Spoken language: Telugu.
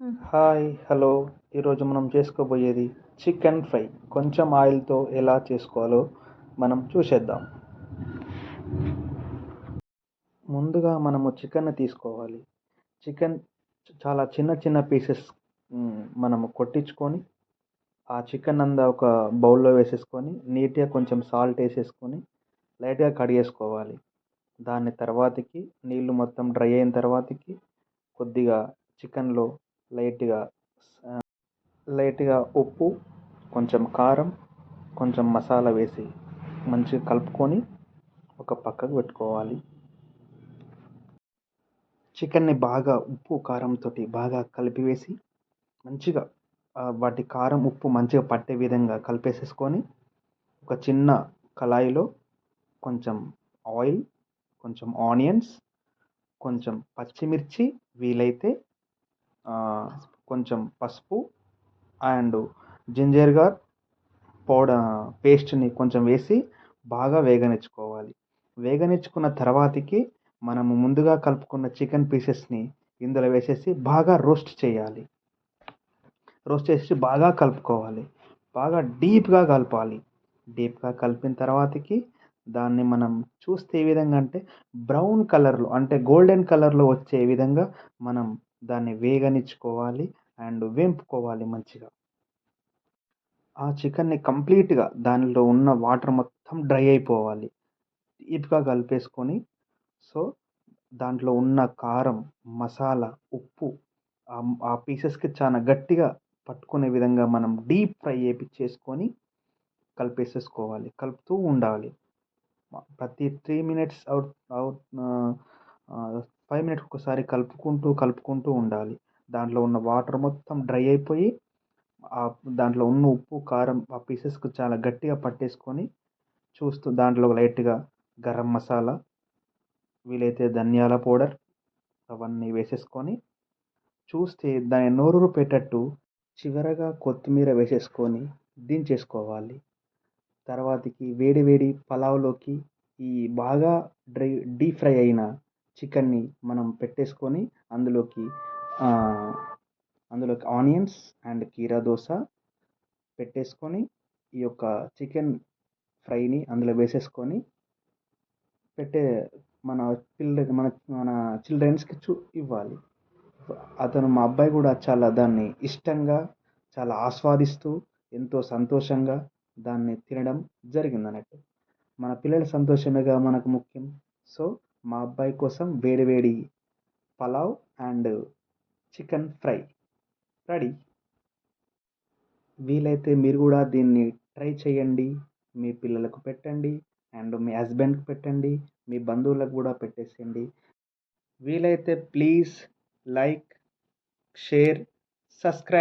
Hi hello. ఈరోజు మనం చేసుకోబోయేది చికెన్ ఫ్రై. కొంచెం ఆయిల్తో ఎలా చేసుకోవాలో మనం చూసేద్దాం. ముందుగా మనము చికెన్ తీసుకోవాలి. చికెన్ చాలా చిన్న చిన్న పీసెస్ మనము కొట్టించుకొని ఆ చికెన్ అంతా ఒక బౌల్లో వేసేసుకొని నీట్గా కొంచెం సాల్ట్ వేసేసుకొని లైట్గా కడిగేసుకోవాలి దాని తర్వాతకి నీళ్ళు మొత్తం డ్రై అయిన తర్వాతకి కొద్దిగా చికెన్లో లైట్గా లైట్గా ఉప్పు కొంచెం కారం కొంచెం మసాలా వేసి మంచిగా కలుపుకొని ఒక పక్కకు పెట్టుకోవాలి. చికెన్ని బాగా ఉప్పు కారంతో బాగా కలిపివేసి మంచిగా వాటి కారం ఉప్పు మంచిగా పట్టే విధంగా కలిపేసేసుకొని ఒక చిన్న కళాయిలో కొంచెం ఆయిల్ కొంచెం ఆనియన్స్ కొంచెం పచ్చిమిర్చి వీలైతే కొంచెం పసుపు అండ్ జింజర్ గార్లిక్ పౌడర్ పేస్ట్ని కొంచెం వేసి బాగా వేగనిచ్చుకోవాలి. వేగనిచ్చుకున్న తర్వాతకి మనము ముందుగా కలుపుకున్న చికెన్ పీసెస్ని ఇందులో వేసేసి బాగా రోస్ట్ చేయాలి. రోస్ట్ చేసి బాగా కలుపుకోవాలి. బాగా డీప్గా కలపాలి. డీప్గా కలిపిన తర్వాతకి దాన్ని మనం చూస్తే ఏ విధంగా అంటే బ్రౌన్ కలర్లో అంటే గోల్డెన్ కలర్లో వచ్చే విధంగా మనం దాన్ని వేగనిచ్చుకోవాలి అండ్ వేంపుకోవాలి మంచిగా. ఆ చికెన్ని కంప్లీట్గా దానిలో ఉన్న వాటర్ మొత్తం డ్రై అయిపోవాలి. డీప్గా కలిపేసుకొని సో దాంట్లో ఉన్న కారం మసాలా ఉప్పు ఆ పీసెస్కి చాలా గట్టిగా పట్టుకునే విధంగా మనం డీప్ ఫ్రై చేసుకొని కలిపేసేసుకోవాలి. కలుపుతూ ఉండాలి. ప్రతి త్రీ మినిట్స్ ఫైవ్ మినిట్స్కి ఒకసారి కలుపుకుంటూ కలుపుకుంటూ ఉండాలి. దాంట్లో ఉన్న వాటర్ మొత్తం డ్రై అయిపోయి దాంట్లో ఉన్న ఉప్పు కారం ఆ పీసెస్కి చాలా గట్టిగా పట్టేసుకొని చూస్తూ దాంట్లో లైట్గా గరం మసాలా వీలైతే ధనియాల పౌడర్ అవన్నీ వేసేసుకొని చూస్తే దాన్ని పెట్టేటట్టు చివరగా కొత్తిమీర వేసేసుకొని దించేసుకోవాలి. తర్వాతకి వేడి వేడి పలావ్లోకి ఈ బాగా డ్రై డీప్ ఫ్రై అయిన చికెన్ని మనం పెట్టేసుకొని అందులోకి అందులోకి ఆనియన్స్ అండ్ కీరా దోస పెట్టేసుకొని ఈ యొక్క చికెన్ ఫ్రైని అందులో వేసేసుకొని పెట్టే మన పిల్ల మన మన చిల్డ్రన్స్కి చూ ఇవ్వాలి. అతను మా అబ్బాయి కూడా చాలా దాన్ని ఇష్టంగా చాలా ఆస్వాదిస్తూ ఎంతో సంతోషంగా దాన్ని తినడం జరిగింది అన్నట్టు మన పిల్లల సంతోషమేగా మనకు ముఖ్యం. సో మా అబ్బాయి కోసం వేడి వేడి pulao and chicken fry. Ready? వీలైతే మీరు కూడా దీన్ని ట్రై చేయండి. మీ పిల్లలకు పెట్టండి అండ్ మీ హస్బెండ్కి పెట్టండి మీ బంధువులకు కూడా పెట్టేసేయండి. వీలైతే ప్లీజ్ లైక్ షేర్ సబ్స్క్రైబ్.